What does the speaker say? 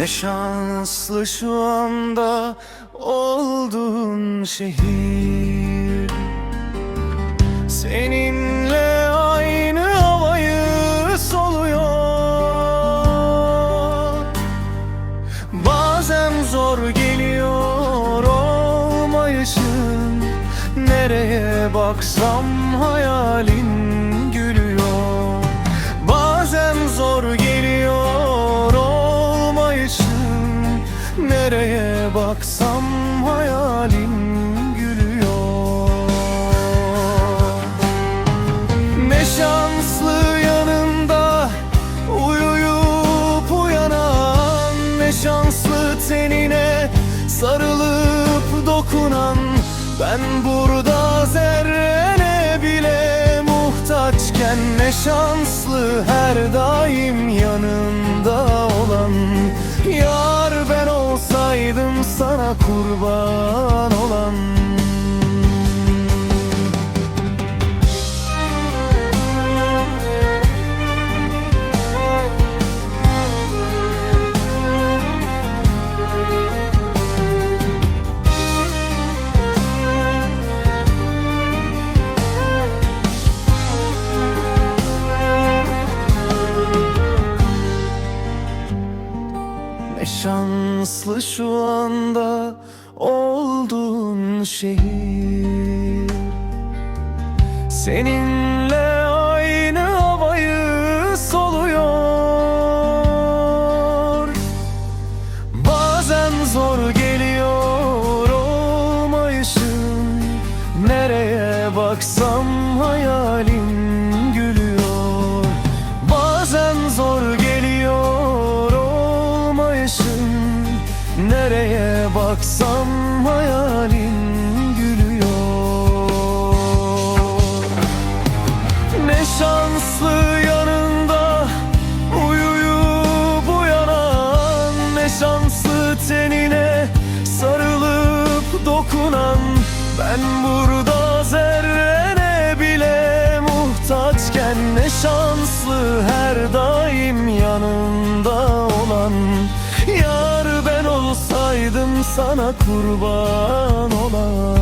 Ne şanslı şu anda olduğun şehir. Seninle aynı havayı soluyor. Bazen zor geliyor olmayışın. Nereye baksam hayalin Nereye baksam hayalin gülüyor. Ne şanslı yanında uyuyup uyanan Ne şanslı tenine sarılıp dokunan. Ben burada zerrene bile muhtaçken Ne şanslı her daim yanında kurban olan. Ne şanslı şu anda olduğun şehir. Seninle aynı havayı soluyor. Bazen zor geliyor olmayışın. Nereye baksam hayalim baksam hayalim gülüyor. Ne şanslı yanında uyuyup uyanan Ne şanslı tenine sarılıp dokunan. Ben burada zerrene bile muhtaçken Ne şanslı her daim yanında olan sana kurban olan